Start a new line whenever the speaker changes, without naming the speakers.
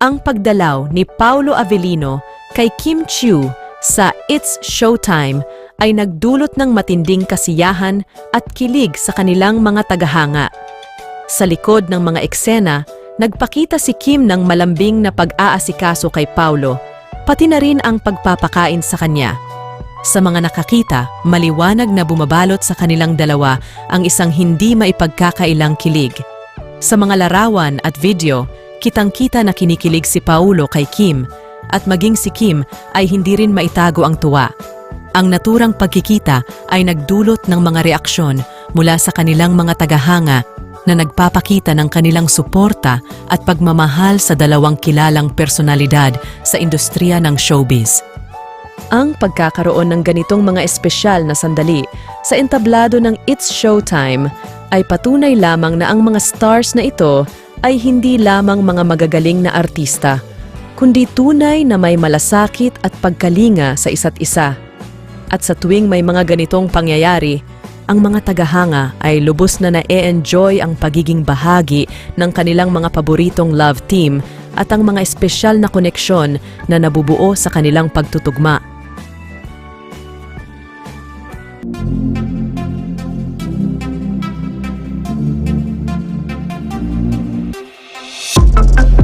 Ang pagdalaw ni Paulo Avellino kay Kim Chiu sa It's Showtime ay nagdulot ng matinding kasiyahan at kilig sa kanilang mga tagahanga. Sa likod ng mga eksena, nagpakita si Kim ng malambing na pag-aasikaso kay Paulo, pati na rin ang pagpapakain sa kanya. Sa mga nakakita, maliwanag na bumabalot sa kanilang dalawa ang isang hindi maipagkakailang kilig. Sa mga larawan at video, kitang-kita na kinikilig si Paulo kay Kim at maging si Kim ay hindi rin maitago ang tuwa. Ang naturang pagkikita ay nagdulot ng mga reaksyon mula sa kanilang mga tagahanga na nagpapakita ng kanilang suporta at pagmamahal sa dalawang kilalang personalidad sa industriya ng showbiz. Ang pagkakaroon ng ganitong mga espesyal na sandali sa entablado ng It's Showtime ay patunay lamang na ang mga stars na ito ay hindi lamang mga magagaling na artista, kundi tunay na may malasakit at pagkalinga sa isa't isa. At sa tuwing may mga ganitong pangyayari, ang mga tagahanga ay lubos na na-enjoy ang pagiging bahagi ng kanilang mga paboritong love team at ang mga espesyal na koneksyon na nabubuo sa kanilang pagtutugma. Uh-uh.